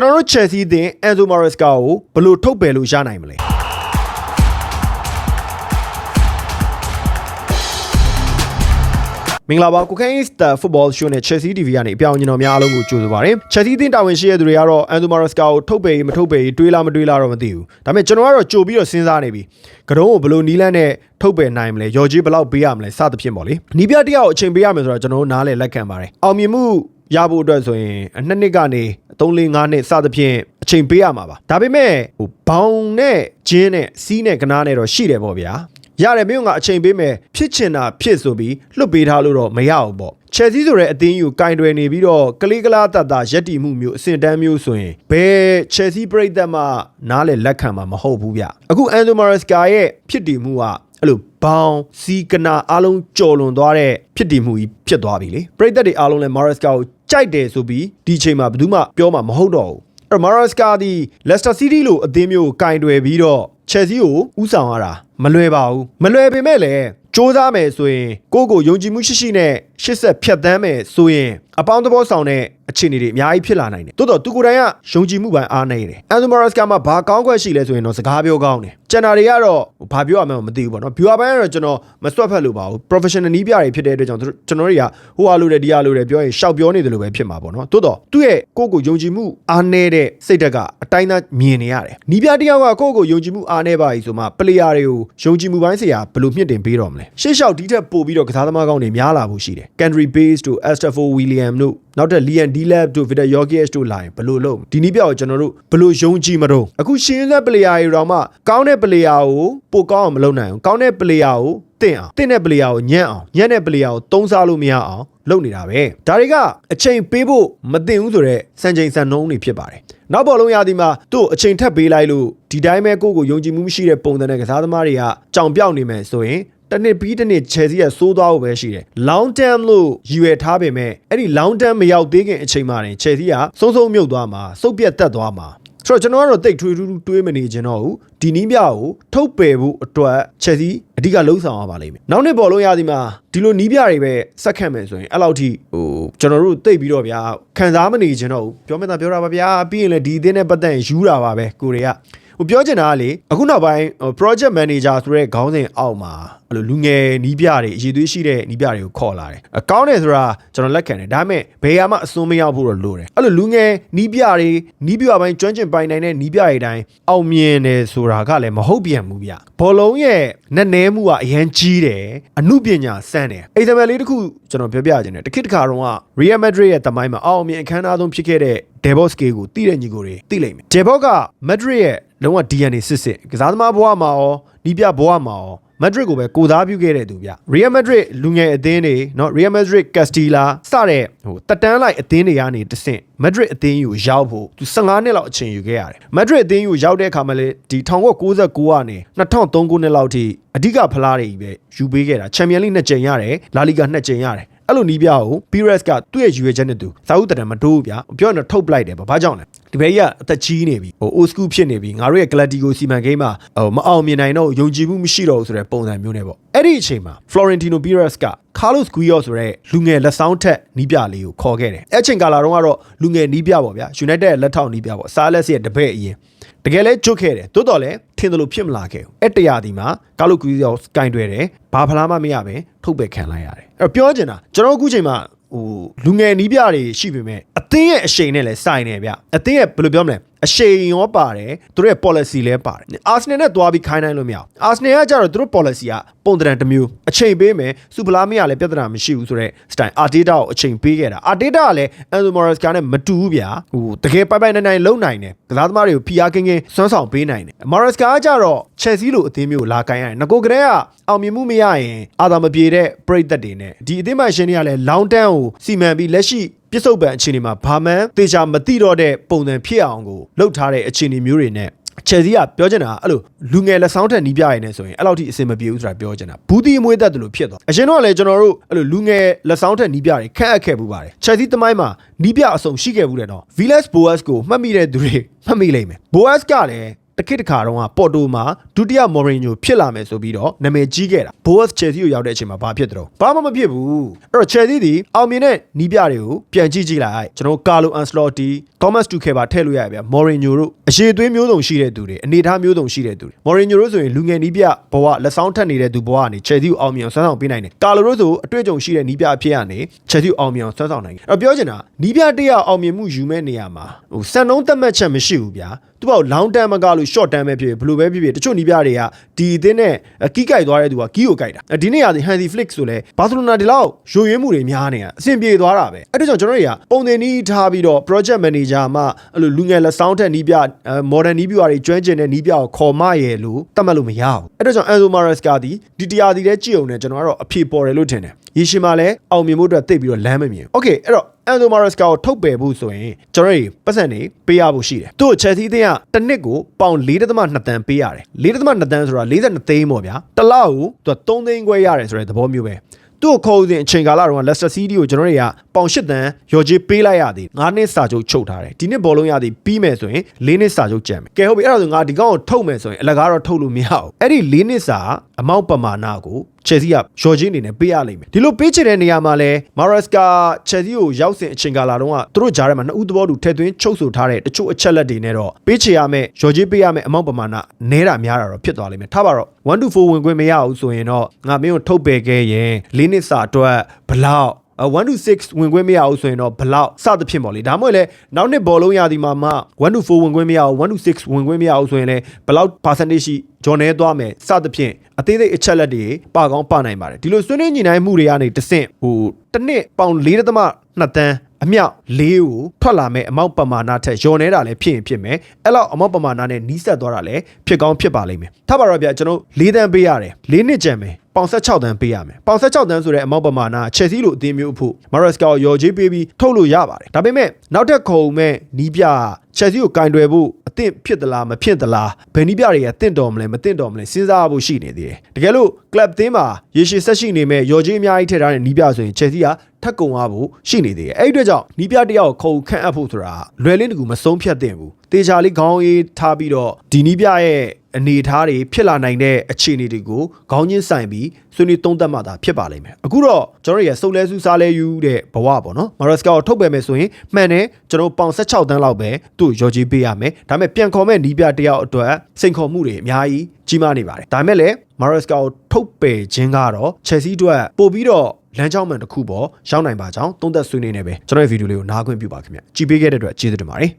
ကျွန်တော်တို့ Chelsea အသင်း Enzo Maresca ကိုဘယ်လိုထုတ်ပယ်လို့ရနိုင်မလဲမင်္ဂလာပါကိုခိုင်းစတာဖုတ်ဘောရှိုးနဲ့ Chelsea TV ကနေအပြောင်းအလဲတော်များအားလုံးကိုကြိုဆိုပါရစေ။ Chelsea အသင်းတာဝန်ရှိတဲ့သူတွေကတော့ Enzo Maresca ကိုထုတ်ပယ်ရေးမထုတ်ပယ်ရေးတွေးလားမတွေးလားတော့မသိဘူး။ဒါပေမဲ့ကျွန်တော်ကတော့ကြိုပြီးတော့စဉ်းစားနေပြီ။ကတုံးကိုဘယ်လိုနီးလန်းနဲ့ထုတ်ပယ်နိုင်မလဲ။ရော်ကြီးဘယ်လောက်ပေးရမလဲစသဖြင့်ပေါ့လေ။နီးပြတရားကိုအချိန်ပေးရမယ်ဆိုတော့ကျွန်တော်တို့နားလည်လက်ခံပါတယ်။အောင်မြင်မှု ရဖို့အတွက်ဆိုရင်အနှစ်နှစ်ကနေ3 4 5နှစ်စသဖြင့်အချိန်ပေးရမှာပါဒါပေမဲ့ဟိုဘောင်နဲ့ဂျင်းနဲ့စီးနဲ့ကနားနဲ့တော့ရှိတယ်ပေါ့ဗျာရတယ်မင်းကအချိန်ပေးမယ်ဖြစ်ချင်တာဖြစ်ဆိုပြီးလွတ်ပေးထားလို့တော့မရဘူးပေါ့ချယ်ဆီဆိုတဲ့အသင်းယူကင်တွယ်နေပြီးတော့ကလေးကလားတတ်တာရက်တီမှုမျိုးအဆင့်တန်းမျိုးဆိုရင်ဘယ်ချယ်ဆီပရိသတ်မှနားလေလက်ခံမှာမဟုတ်ဘူးဗျအခုအန်ဒိုမာရက်စကာရဲ့ဖြစ်တည်မှုကအဲ့လိုဘောင်စီကနာအားလုံးကြော်လွန်သွားတဲ့ဖြစ်တည်မှုကြီးဖြစ်သွားပြီလေပရိသတ်တွေအားလုံးလည်းမာရက်စကာကို ကြိုက်တယ်ဆိုပြီးဒီအချိန်မှာဘယ်သူမှပြောမှာမဟုတ်တော့ဘူးအဲ့မာရက်စကာဒီလက်စတာစီးတီးလိုအသင်းမျိုးကိုကင်တွယ်ပြီးတော့ချယ်ဆီကိုဥဆောင်ရတာမလွယ်ပါဘူးမလွယ်ပေမဲ့လည်းစူးစမ်းမယ်ဆိုရင်ကိုယ့်ကိုယုံကြည်မှုရှိရှိနဲ့ ရှစ်ဆက်ဖြတ်သန်းမယ်ဆိုရင်အပေါင်းသဘောဆောင်တဲ့အခြေအနေတွေအများကြီးဖြစ်လာနိုင်တယ်။တိုးတော့သူကိုယ်တိုင်ကယုံကြည်မှုပိုင်းအားနေတယ်။အန်ဒိုမာရက်စကာမှာဘာကောင်းခွက်ရှိလဲဆိုရင်တော့စကားပြောကောင်းတယ်။ကျန်တာတွေကတော့ဘာပြောရမှန်းမသိဘူးပေါ့နော်။ viewer ပိုင်းကတော့ကျွန်တော်မစွတ်ဖက်လို့ပါဘူး။ professional နီးပြတွေဖြစ်တဲ့အတွက်ကြောင့်ကျွန်တော်တွေကဟိုအားလို့တယ်ဒီအားလို့တယ်ပြောရင်ရှောက်ပြောနေတယ်လို့ပဲဖြစ်မှာပေါ့နော်။တိုးတော့သူ့ရဲ့ကိုယ့်ကိုယုံကြည်မှုအားနေတဲ့စိတ်ဓာတ်ကအတိုင်းသားမြင်နေရတယ်။နီးပြတယောက်ကကိုယ့်ကိုယုံကြည်မှုအားနေပါ E ဆိုမှ player တွေကိုယုံကြည်မှုပိုင်းဆရာဘယ်လိုမြင့်တင်ပေးတော့မလဲ။ရှေ့လျှောက်ဒီထက်ပိုပြီးတော့ကစားသမားကောင်းတွေများလာဖို့ရှိတယ်။ Kendry Bates တို့ Astafo William တို့နောက်ထပ် Liam Delap တို့ Victor Yokesh တို့လာရင်ဘယ်လိုလုပ်ဒီနည်းပြောက်ကိုကျွန်တော်တို့ဘယ်လိုယုံကြည်မတော့အခုရှင်းသက် player တွေတော့မှကောင်းတဲ့ player ကိုပိုကောင်းအောင်မလုပ်နိုင်ဘူးကောင်းတဲ့ player ကိုတင့်အောင်တင့်တဲ့ player ကိုညံ့အောင်ညံ့တဲ့ player ကိုသုံးစားလို့မရအောင်လုပ်နေတာပဲဒါတွေကအချိန်ပေးဖို့မတင်ဘူးဆိုတော့စံချိန်စံနှုန်းတွေဖြစ်ပါတယ်နောက်ဘောလုံးရာသီမှာသူ့အချိန်ထပ်ပေးလိုက်လို့ဒီတိုင်းပဲကိုယ့်ကိုယုံကြည်မှုမရှိတဲ့ပုံစံနဲ့ကစားသမားတွေကကြောင်ပြောက်နေမယ်ဆိုရင် တနစ်ပြီးတနစ်ချယ်ဆီကစိုးသွားဖို့ပဲရှိတယ် long term လို့ရည်ရွယ်ထားပေမဲ့အဲ့ဒီ long term မရောက်သေးခင်အချိန်မှာတင်ချယ်ဆီကဆုံးဆုံးမြုပ်သွားမှာစုပ်ပြတ်တက်သွားမှာဆိုတော့ကျွန်တော်ကတော့တိတ်ထွေးထူးထူးတွေးမနေခြင်းတော့ဘူးဒီနည်းပြကိုထုတ်ပယ်ဖို့အတွက်ချက်စီအဓိကလှုံ့ဆော်ရပါလိမ့်မယ်နောက်နှစ်ပေါ်လုံးရသည်မှာဒီလိုနီးပြတွေပဲစက်ခတ်မယ်ဆိုရင်အဲ့လောက်ထိဟိုကျွန်တော်တို့တိတ်ပြီးတော့ဗျာခံစားမနေခြင်းတော့ဘူးပြောမသားပြောတာပါဗျာပြီးရင်လည်းဒီအသင်းနဲ့ပတ်သက်ရင်ယူတာပါပဲကိုတွေက ဟိုပြောချင်တာကလေအခုနောက်ပိုင်း project manager ဆိုတဲ့ခေါင်းစဉ်အောက်မှာအဲ့လိုလူငယ်နီးပြတွေအည်သွေးရှိတဲ့နီးပြတွေကိုခေါ်လာတယ်အကောင်းတယ်ဆိုတာကျွန်တော်လက်ခံတယ်ဒါပေမဲ့ဘယ်ဟာမှအစွန်းမရောက်ဖို့တော့လိုတယ်အဲ့လိုလူငယ်နီးပြတွေနီးပြပိုင်းကျွမ်းကျင်ပိုင်နိုင်တဲ့နီးပြတွေတိုင်းအောင်မြင်တယ်ဆိုတာကလည်းမဟုတ်ပြန်ဘူးဗျဘောလုံးရဲ့နက်နဲမှုကအရန်ကြီးတယ်အမှုပညာစမ်းတယ်အိမ်သမက်လေးတစ်ခုကျွန်တော်ပြောပြခြင်းတယ်တစ်ခေတ်တစ်ခါတုန်းက Real Madrid ရဲ့တမိုင်းမှာအောင်မြင်အခမ်းအနားဆုံးဖြစ်ခဲ့တဲ့ Devos K ကိုတိတဲ့ညီကိုတွေတိလိမ့်မယ် Devos က Madrid ရဲ့ လုံးဝ DNA စစ်စစ်ကစားသမားဘဝမှာရောနီးပြဘဝမှာရောမက်ဒရစ်ကိုပဲကိုသားပြုခဲ့တဲ့သူဗျ။ Real Madrid လူငယ်အသင်းတွေเนาะ Real Madrid Castilla စတဲ့ဟိုတက်တန်းလိုက်အသင်းတွေကနေတဆင့် Madrid အသင်းကိုရောက်ဖို့သူ15နှစ်လောက်အချိန်ယူခဲ့ရတယ်။ Madrid အသင်းကိုရောက်တဲ့အခါမှာလေဒီ1969ကနေ2003ခုနှစ်လောက်ထိအဓိကဖလားတွေကြီးပဲယူပေးခဲ့တာ။ Champions League နှစ်ကြိမ်ရတယ်။ La Liga နှစ်ကြိမ်ရတယ်။ အဲ့လိုနီးပြကို Pires ကသူ့ရဲ့ယူရချက်နဲ့သူသာဥတတန်မတိုးဘူးဗျာပြောရင်တော့ထုတ်ပလိုက်တယ်ပေါ့ဘာကြောင့်လဲဒီဘေးကြီးကအသက်ကြီးနေပြီဟို old school ဖြစ်နေပြီငါတို့ရဲ့ Galactico စီမံကိန်းမှာဟိုမအောင်မြင်နိုင်တော့ယုံကြည်မှုမရှိတော့ဘူးဆိုတဲ့ပုံစံမျိုးနဲ့ပေါ့အဲ့ဒီအချိန်မှာ Florentino Pires က Carlos Queiroz ဆိုတဲ့လူငယ်လက်ဆောင်ထက်နီးပြလေးကိုခေါ်ခဲ့တယ်အဲ့ချိန်ကာလတုန်းကတော့လူငယ်နီးပြပေါ့ဗျာ United ရဲ့လက်ထောက်နီးပြပေါ့ Salas ရဲ့တပည့်အရင်တကယ်လဲကျွတ်ခဲ့တယ်တိုးတော်လဲထင်တယ်လို့ဖြစ်မလာခဲ့ဘူးအဲ့တရာဒီမှာကာလုကွီယောစကင်တွယ်တယ်ဘာဖလားမှမရပဲထုတ်ပယ်ခံလိုက်ရတယ်အဲ့တော့ပြောချင်တာကျွန်တော်အခုချိန်မှာဟိုလူငယ်နီးပြတွေရှိပေမဲ့အသင်းရဲ့အရှိန်နဲ့လည်းစိုင်နေဗျအသင်းရဲ့ဘယ်လိုပြောမလဲ အရှိန်ရောပါတယ်သူတို့ရဲ့ policy လည်းပါတယ်အာဆနယ်နဲ့တွားပြီးခိုင်းနိုင်လို့မရအောင်အာဆနယ်ကကြတော့သူတို့ policy ကပုံတံတစ်မျိုးအချိန်ပေးမယ်စူပလာမရလည်းပြဿနာမရှိဘူးဆိုတော့ style အာတေတာကိုအချိန်ပေးခဲ့တာအာတေတာကလည်းအန်ဇိုမော်ရက်စကာနဲ့မတူဘူးဗျာဟိုတကယ်ပိုင်ပိုင်နိုင်နိုင်လုံနိုင်တယ်ကစားသမားတွေကိုဖိအားကင်းကင်းစွမ်းဆောင်ပေးနိုင်တယ်မော်ရက်စကာကကြတော့ချက်စီလိုအသင်းမျိုးလာကိုင်းရတယ်ငကိုကလေးကအောင်မြင်မှုမရရင်အာသာမပြေတဲ့ပြိသက်တွေနဲ့ဒီအသင်းမှရှင်တွေကလည်း long term ကိုစီမံပြီးလက်ရှိ ပြစ္ဆုတ်ပံအခြေအနေမှာဘာမှန်သေချာမသိတော့တဲ့ပုံစံဖြစ်အောင်ကိုလှုပ်ထားတဲ့အခြေအနေမျိုးတွေနဲ့ချယ်ဆီကပြောချင်တာအဲ့လိုလူငယ်လက်ဆောင်ထက်နီးပြရနေဆိုရင်အဲ့လောက်ထိအဆင်မပြေဘူးဆိုတာပြောချင်တာဘူးတီအမွေးသက်တယ်လို့ဖြစ်သွားအရင်တော့လည်းကျွန်တော်တို့အဲ့လိုလူငယ်လက်ဆောင်ထက်နီးပြတွေခက်အပ်ခဲ့ဘူးပါတယ်ချယ်ဆီတမိုင်းမှာနီးပြအစုံရှိခဲ့ဘူးတယ်နော် Villas Boas ကိုမှတ်မိတဲ့သူတွေမှတ်မိလိမ့်မယ် Boas ကလည်း တတစ်ခေတ်တစ်ခါတုန်းကပေါ်တိုမှာဒုတိယမော်ရင်ညိုဖြစ်လာမယ်ဆိုပြီးတော့နာမည်ကြီးခဲ့တာဘိုးစ်ချယ်ဆီကိုရောက်တဲ့အချိန်မှာဘာဖြစ်တော့ဘာမှမဖြစ်ဘူးအဲ့တော့ချယ်ဆီဒီအောင်မြင်တဲ့နီးပြတွေကိုပြန်ကြည့်ကြည့်လိုက်ကျွန်တော်ကာလိုအန်စလော့တီသောမတ်တူခဲပါထည့်လို့ရရဗျာမော်ရင်ညိုတို့အရှိသွေးမျိုးစုံရှိတဲ့သူတွေအနေထားမျိုးစုံရှိတဲ့သူတွေမော်ရင်ညိုတို့ဆိုရင်လူငယ်နီးပြဘဝလက်ဆောင်ထက်နေတဲ့သူဘဝကနေချယ်ဆီကိုအောင်မြင်အောင်ဆွမ်းဆောင်ပေးနိုင်တယ်ကာလိုတို့ဆိုအတွေ့အကြုံရှိတဲ့နီးပြအဖြစ်ကနေချယ်ဆီကိုအောင်မြင်အောင်ဆွမ်းဆောင်နိုင်တယ်အဲ့တော့ပြောချင်တာနီးပြတစ်ယောက်အောင်မြင်မှုယူမဲ့နေရာမှာဟိုစံနှုန်းသက်မှတ်ချက်မရှိဘူးဗျာ သူက long term မကလို့ short term ပဲဖြစ်ဖြစ်ဘယ်လိုပဲဖြစ်ဖြစ်တချို့နီးပြတွေကဒီအသင်းနဲ့ကီးကြိုက်သွားတဲ့သူကကီးကိုကြိုက်တာဒီနေ့ရာဒီ Hansi Flick ဆိုလဲဘာစီလိုနာဒီလောက်ရိုရွေးမှုတွေများနေတာအဆင်ပြေသွားတာပဲအဲ့ဒါကြောင့်ကျွန်တော်တွေကပုံတင်နီးထားပြီးတော့ project manager မှအဲ့လိုလူငယ်လက်ဆောင်ထက်နီးပြ modern နီးပြတွေကျွမ်းကျင်တဲ့နီးပြကိုခေါ်မရဲလို့တတ်မှတ်လို့မရဘူးအဲ့ဒါကြောင့် Enzo Maresca ဒီဒီတရားဒီလဲကြည့်အောင်နဲ့ကျွန်တော်ကတော့အဖြေပေါ်တယ်လို့ထင်တယ်ရေရှည်မှာလည်းအောင်မြင်ဖို့အတွက်သိပ်ပြီးတော့လမ်းမမြင် Okay အဲ့တော့ Enzo Maresca ကိုထုတ်ပယ်ဖို့ဆိုရင်ကျွန်တော်တို့ပတ်စံနေပေးရဖို့ရှိတယ်သူ့ Chelsea အသင်းကတစ်နှစ်ကိုပေါင်4.2တန်းပေးရတယ်4.2တန်းဆိုတာ42သိန်းပေါ့ဗျာတစ်လကိုသူက3သိန်းခွဲရတယ်ဆိုတဲ့သဘောမျိုးပဲသူ့ကိုခေါ်စဉ်အချိန်ကာလတုန်းက Leicester City ကိုကျွန်တော်တွေကပေါင်8တန်းရော်ကြီးပေးလိုက်ရသည်9နှစ်စာချုပ်ချုပ်ထားတယ်ဒီနှစ်ဘောလုံးရသည်ပြီးမယ်ဆိုရင်4နှစ်စာချုပ်ကြံမယ်ကဲဟုတ်ပြီအဲ့ဒါဆိုငါဒီကောင်ကိုထုတ်မယ်ဆိုရင်အလကားတော့ထုတ်လို့မရဘူးအဲ့ဒီ4နှစ်စာအမောက်ပမာဏကိုချယ်ဆီကရော်ဂျင်းအနေနဲ့ပေးရလိမ့်မယ်ဒီလိုပေးချင်တဲ့နေရာမှာလဲမာရက်စကာချယ်ဆီကိုရောက်စဉ်အချိန်ကာလတုန်းကသူတို့ကြားထဲမှာနှစ်ဦးသဘောတူထည့်သွင်းချုပ်ဆိုထားတဲ့တချို့အချက်လက်တွေနဲ့တော့ပေးချေရမယ်ရော်ဂျင်းပေးရမယ်အမောက်ပမာဏနဲတာများတာတော့ဖြစ်သွားလိမ့်မယ်ထားပါတော့1 to 4ဝင်ခွင့်မရဘူးဆိုရင်တော့ငါမင်းကိုထုတ်ပယ်ခဲ့ရင်၄နှစ်စာအတွက်ဘလောက် 1 to 6ဝင်ခွင့်မရဘူးဆိုရင်တော့ဘလောက်စသဖြင့်ပေါ့လေဒါမှမဟုတ်လေနောက်နှစ်ဘောလုံးရသည်မှာမှ1 to 4ဝင်ခွင့်မရဘူး1 to 6ဝင်ခွင့်မရဘူးဆိုရင်လေဘလောက် percentage ရှိဂျော်နဲသွားမယ်စသဖြင့်အသေးစိတ်အချက်လက်တွေပါကောင်းပါနိုင်ပါတယ်ဒီလိုဆွေးနွေးညီနိုင်မှုတွေကနေတဆင့်ဟိုတစ်နှစ်ပေါင်4.2တန်း အမြောက်၄ကိုထွက်လာမဲ့အမောက်ပမာဏထက်လျော်နေတာလည်းဖြစ်ရင်ဖြစ်မယ်အဲ့လောက်အမောက်ပမာဏနဲ့နီးစပ်သွားတာလည်းဖြစ်ကောင်းဖြစ်ပါလိမ့်မယ်ထားပါတော့ဗျာကျွန်တော်၄တန်းပေးရတယ်၄နှစ်ကြံမယ်ပေါင်16တန်းပေးရမယ်ပေါင်16တန်းဆိုတဲ့အမောက်ပမာဏချက်စီလိုအသင်းမျိုးအဖို့မာရက်စကာကိုရော်ကြီးပေးပြီးထုတ်လို့ရပါတယ်ဒါပေမဲ့နောက်ထပ်ခုံမဲ့နီးပြချက်စီကိုကင်တွယ်ဖို့အသင့်ဖြစ်သလားမဖြစ်သလားဘယ်နီးပြတွေကတင့်တော်မလဲမတင့်တော်မလဲစဉ်းစားဖို့ရှိနေသေးတယ်တကယ်လို့ club သင်းမှာရေရှည်ဆက်ရှိနေမဲ့ရော်ကြီးအများကြီးထည့်ထားတဲ့နီးပြဆိုရင်ချက်စီက ထက်ကုံရဖို့ရှိနေသေးတယ်အဲ့ဒီအတွက်ကြောင့်နီးပြတစ်ယောက်ခုံခန့်အပ်ဖို့ဆိုတာလွယ်လင်းတကူမဆုံးဖြတ်သင့်ဘူးတေချာလေးခေါင်းအေးထားပြီးတော့ဒီနီးပြရဲ့အနေအထားတွေဖြစ်လာနိုင်တဲ့အခြေအနေတွေကိုခေါင်းချင်းဆိုင်ပြီးဆွေးနွေးသုံးသပ်မှသာဖြစ်ပါလိမ့်မယ်အခုတော့ကျွန်တော်ရဲ့စုပ်လဲစုစားလဲယူတဲ့ဘဝပေါ့နော်မာရက်စကာကိုထုတ်ပယ်မယ်ဆိုရင်မှန်တယ်ကျွန်တော်ပေါင်16တန်းလောက်ပဲသူ့ရော်ကြီးပေးရမယ်ဒါပေမဲ့ပြန်ခေါ်မဲ့နီးပြတစ်ယောက်အတွက်စိန်ခေါ်မှုတွေအများကြီးကြီးမားနေပါတယ်ဒါပေမဲ့လည်းမာရက်စကာကိုထုတ်ပယ်ခြင်းကတော့ချက်စီအတွက်ပို့ပြီးတော့ လမ်းကြောင်းမှန်တစ်ခုပေါ်ရောက်နိုင်ပါကြောင်းသုံးသက်ဆွေးနွေးနေပဲကျွန်တော်ရဲ့ဗီဒီယိုလေးကိုနားခွင့်ပြုပါခင်ဗျကြည့်ပေးခဲ့တဲ့အတွက်ကျေးဇူးတင်ပါတယ်